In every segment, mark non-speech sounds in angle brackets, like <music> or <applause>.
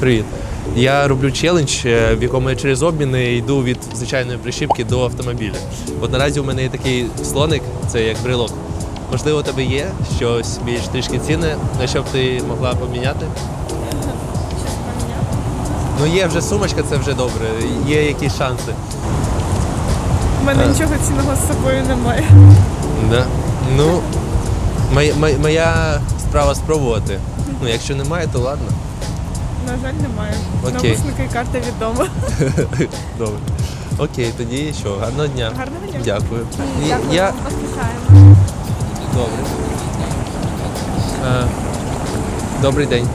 Привіт. Я роблю челендж, е, в якому я через обміни йду від звичайної прищіпки до автомобіля. От наразі у мене є такий слоник, це як брелок. Можливо, у тебе є щось більш трішки цінне, на що б ти могла поміняти? Ну є вже сумочка, це вже добре. Є якісь шанси. У мене Е. нічого цінного з собою немає. Да. Ну, моя, моя, моя справа спробувати. Ну, якщо немає, то ладно. На жаль, немає. Окей. Навушники і карта відома. <laughs> Добре. Окей, тоді що, гарного дня. Гарного дня. Дякую. Дякую, Я... поспішаємо. Добре. А, добрий день.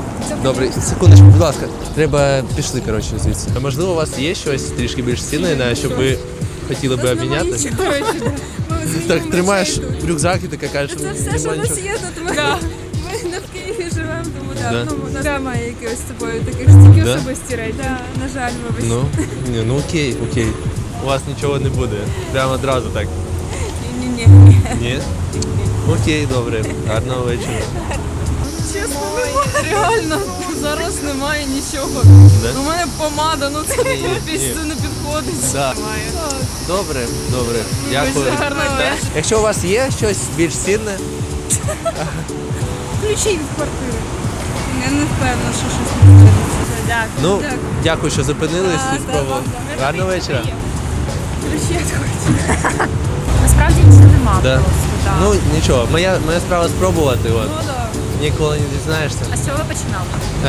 Добрий. Секундочку, будь ласка. Треба пішли, коротше, звідси. А можливо, у вас є щось трішки більш цінне, на що ви хотіли би обміняти? <laughs> Так тримаєш рюкзак і така кажеш, Це все, що в нас нічого». є тут. Ми, Да. Да, Да. ну, у нас немає якихось з собою таких стільки Да? Особисті речі. Да, на жаль, вибачте. Ну, ні, ну окей, окей. У вас нічого не буде. Прямо одразу так. Ні-ні-ні. Ні? Окей, добре. Гарного вечора. Чесно, реально зараз немає нічого. Да? У мене помада, ну це Ні, ні. це не підходить. Да. Немає. Добре, добре. Дякую. гарного вечора. Якщо у вас є щось більш цінне, Ключі від квартири. Я не впевнена, що щось не Дякую. ну Дякую. дякую, що зупинились і спробували. Гарного вечора. <laughs> Насправді нічого нема Да. просто. Да. Ну нічого, моя, моя справа спробувати. От. Ну да. Ніколи не дізнаєшся. а з чого ви починали?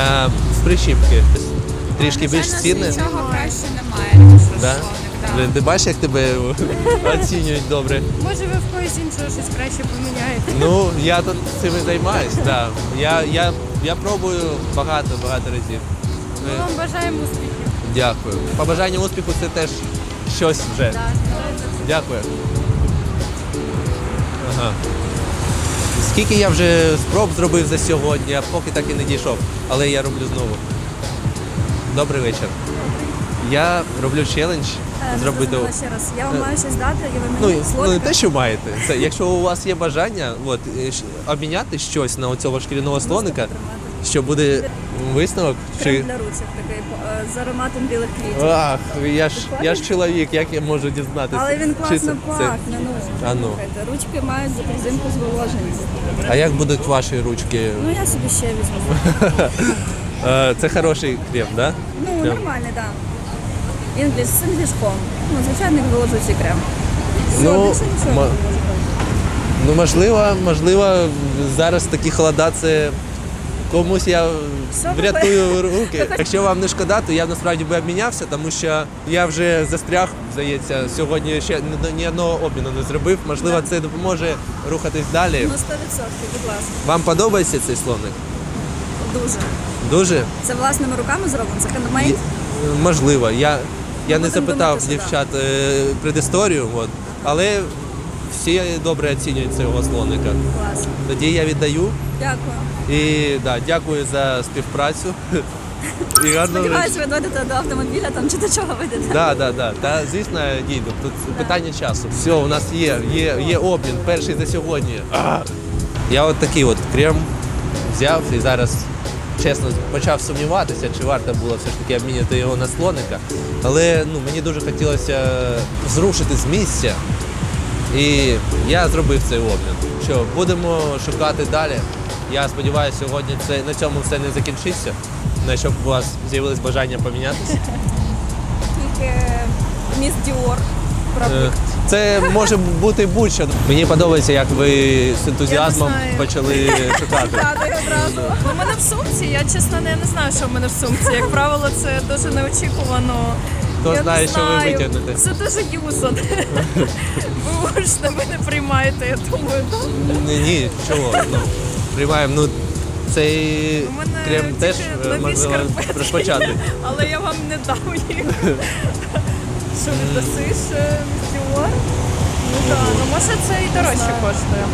А, з прищіпки. Трішки більш цінне. Нічого краще немає, ніж Да? розсолник. Блін, Ти бачиш, як тебе оцінюють добре. Може ви в когось іншого щось краще поміняєте? Ну, я тут цим і займаюсь, да. Я, я, я пробую багато, багато разів. Ми вам бажаємо успіхів. Дякую. Побажання успіху це теж щось вже. Да. Дякую. Ага. Скільки я вже спроб зробив за сьогодні, а поки так і не дійшов. Але я роблю знову. Добрий вечір. Я роблю челендж зробити. Ще раз. Я вам Е, маю щось дати, і ви Ну, мені ну не слотика. те, що маєте. Це якщо у вас є бажання, от е, щ- обміняти щось на оцього шкіряного слоника, що буде висновок, Крем чи для ручок такий е, з ароматом білих квітів. ах, я ж я ж чоловік, як я можу дізнатися? Але він чи класно це- це- пахне. Ну, А ну. слухайте, ручки мають запрезинку зволоженість. А як будуть ваші ручки? Ну я собі ще візьму. <laughs> Е, Це хороший крем, да? Ну, нормальний, так. Да. Інгліш з інглішком. Ну, звичайний зволожуючий крем. Все, Ну, більше нічого ма- не можу сказати. Ну можливо, можливо, зараз такі холода це. Комусь я Все, врятую <laughs> руки. Якщо вам не шкода, то я насправді би обмінявся, тому що я вже застряг, здається, сьогодні ще ні- ні одного обміну не зробив. Можливо, це допоможе рухатись далі. Ну, 100%, будь ласка. Вам подобається цей слоник? Дуже. Дуже? Це власними руками зроблено, це хендмейд. Можливо. Я, я не запитав дівчат е, предісторію, от, але всі добре оцінюють цього слоника. Клас. Тоді я віддаю Дякую. і да, дякую за співпрацю. І Сподіваюсь, ви дойдете до автомобіля там чи до чого вийдете. Да, да, да. Та звісно дійду. Тут питання часу. Все, у нас є, є, є обмін, перший за сьогодні. А! Я от такий от крем взяв і зараз, чесно, почав сумніватися, чи варто було все ж таки обміняти його на слоника. Але ну, мені дуже хотілося зрушити з місця. І я зробив цей обмін. Що будемо шукати далі. Я сподіваюся, сьогодні це на цьому все не закінчиться. На щоб у вас з'явилось бажання помінятися. Тільки міс Діор. Е, Це може бути будь-що. Мені подобається, як ви з ентузіазмом почали шукати. У мене в сумці, я чесно не, не знаю, що в мене в сумці. Як правило, це дуже неочікувано. Хто я знає, не що ви знаю. витягнете. Це дуже юзан. Ви ж на мене приймаєте, я думаю. Ні, ні, чого? Ну, приймаємо. Ну, цей У мене крем тільки теж е, нові можливо шкарпетки. розпочати. Але я вам не дам їх. Що не дасиш е, Dior? Ну так, ну може це і дорожче коштує.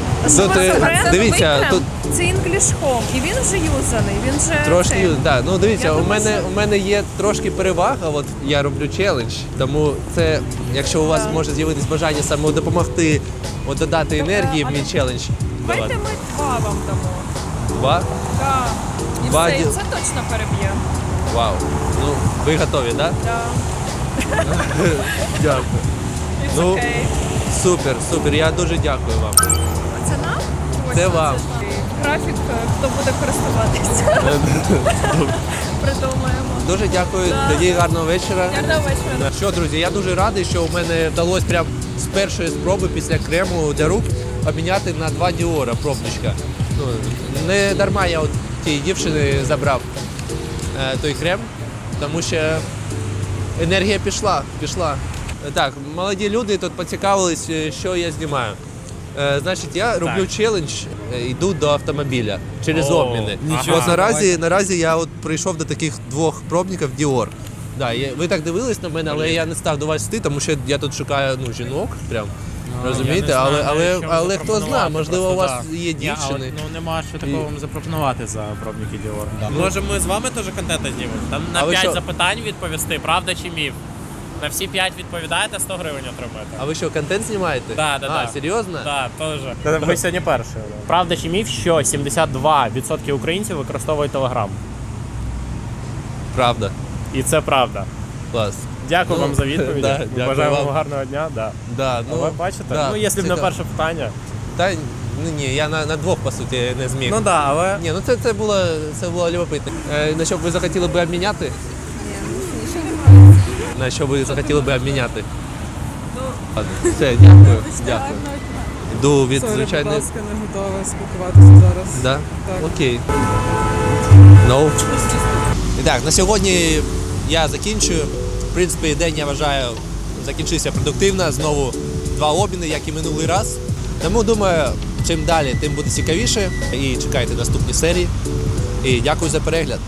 Тут, е, дивіться, крем. тут Це English Home, і він вже юзаний, він вже трошки. цей. Да, ну дивіться, Я у думаю, мене що- у мене є трошки перевага. От я роблю челендж, тому це, якщо у вас може з'явитись бажання саме допомогти, от додати енергії в мій челендж. Давайте давайте. ми два вам дамо. Два. Так. І Два все, і це точно переб'є. Вау. Ну, ви готові, так? Да. <laughs> Дякую. It's Ну, okay. Супер, супер. Я дуже дякую вам. Це нам? Ось Це вам. Графік, е, хто буде користуватися. <laughs> Придумаємо. Дуже дякую. Да. Тоді гарного вечора. Гарного вечора. Що, друзі, я дуже радий, що у мене вдалося прям з першої спроби після крему для рук обміняти на два діора пробничка. Ну, не дарма я от тієї дівчини забрав е, той крем, тому що енергія пішла, пішла. Е, Так, молоді люди тут поцікавились, е, що я знімаю. Е, значить, я роблю челендж, е, йду до автомобіля через О, обміни. нічого От наразі, наразі я от прийшов до таких двох пробників Dior. Да, я, ви так дивились на мене, але я не став до вас йти, тому що я тут шукаю ну, жінок. Прям, розумієте? Я не але знаю, але, що вам але хто знає, можливо, у просто, вас да. є Ні, а от, дівчини. ну нема що такого вам запропонувати за пробники Dior. Може, ми з вами теж контент знімемо? Там на ви 5 що? запитань відповісти, правда чи міф. На всі 5 відповідаєте, 100 гривень отримаєте. А ви що, контент знімаєте? Да, да, а, да. серйозно? Так, теж. Ви сьогодні перші. Правда чи міф, що 72% українців використовують Telegram. Правда. І це правда. Клас. Дякую Ну, вам за відповідь. да, дякую Бажаємо вам. вам гарного дня. Да. Да, Ну, ви бачите? да, ну, якщо б не цікаво. перше питання. Та ну ні, я на, на двох по суті не зміг. Ну так, але Ні, ну це, це було це було любопитно. Е, на що б ви захотіли би обміняти? На що ви захотіли би обміняти? Ладно, <laughs> все, дякую. Дякую. Йду від Сорі, звичайної. будь ласка, не готова спілкуватися зараз. Да? Так. Окей. No. І так, на сьогодні я закінчую. В принципі, день я вважаю закінчився продуктивно. Знову два обміни, як і минулий раз. Тому думаю, чим далі, тим буде цікавіше. І чекайте наступні серії. І дякую за перегляд.